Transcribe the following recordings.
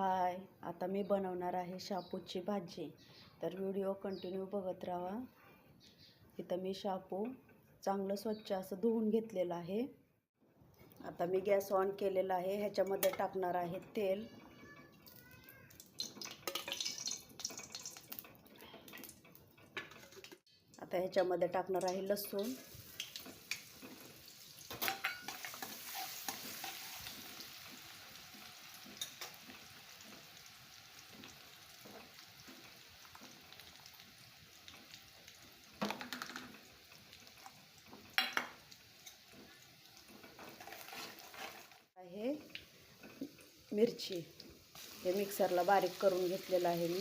हाय आता मी बनवणार आहे शापूची भाजी. तर व्हिडिओ कंटिन्यू बघत राहा. इथं मी शापू चांगलं स्वच्छ असं धुवून घेतलेलं आहे. आता मी गॅस ऑन केलेला आहे. ह्याच्यामध्ये टाकणार आहे तेल. आता ह्याच्यामध्ये टाकणार आहे लसूण आहे मिरची हे मिक्सरला बारीक करून घेतलेलं आहे मी.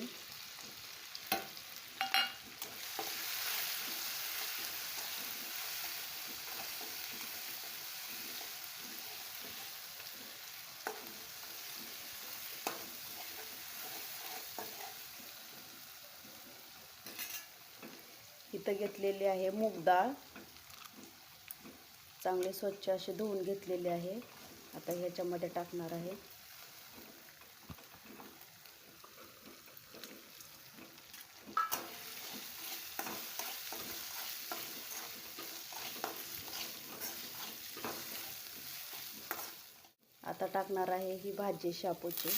इथं घेतलेली आहे मूग डाळ. चांगले स्वच्छ असे धुवून घेतलेले आहे. आता ह्याच्यामध्ये टाकणार आहे. आता टाकणार आहे ही भाजी शापूची.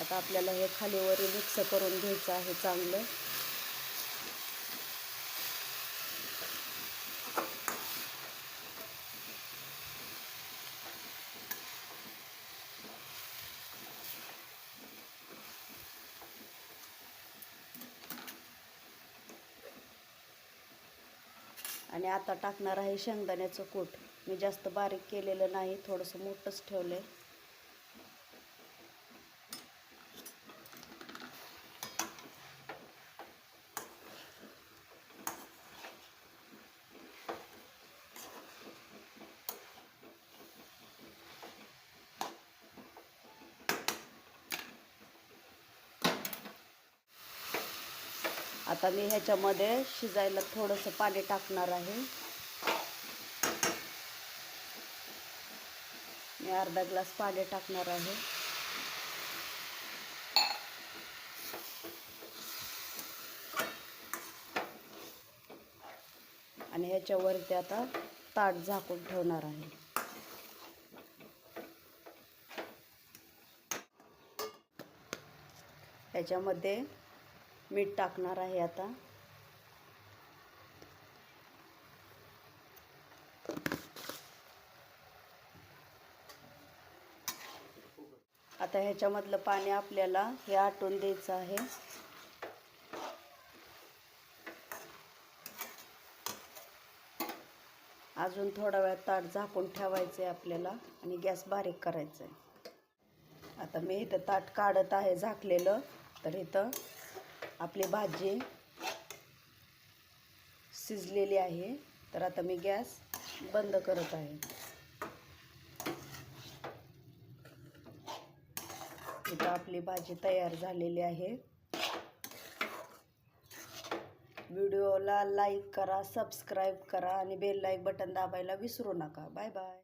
आता आपल्याला हे खालीवर मिक्स करून घ्यायचं आहे चांगलं. आणि आता टाकणार आहे शेंगदाण्याचं कूट. मी जास्त बारीक केलेलं नाही थोडंसं मोठंच ठेवलं आहे आता मी ह्याच्यामध्ये शिजायला थोडंसं पाणी टाकणार आहे. मी अर्धा ग्लास पाणी टाकणार आहे. आणि ह्याच्यावरती आता ताट झाकून ठेवणार आहे. ह्याच्यामध्ये मीठ टाकणार आहे आता. आता ह्याच्यामधलं पाणी आपल्याला हे आटून द्यायचं आहे. अजून थोडा वेळ ताट झाकून ठेवायचं आहे आपल्याला आणि गॅस बारीक करायचा आहे आता मी इथं ताट काढत आहे झाकलेलं तर इथं आपली भाजी शिजलेली आहे. तर आता मी गॅस बंद करत आहे. इथं आपली भाजी तयार झालेली आहे. व्हिडिओला लाईक करा सबस्क्राईब करा आणि बेल लाईक बटन दाबायला विसरू नका. Bye bye.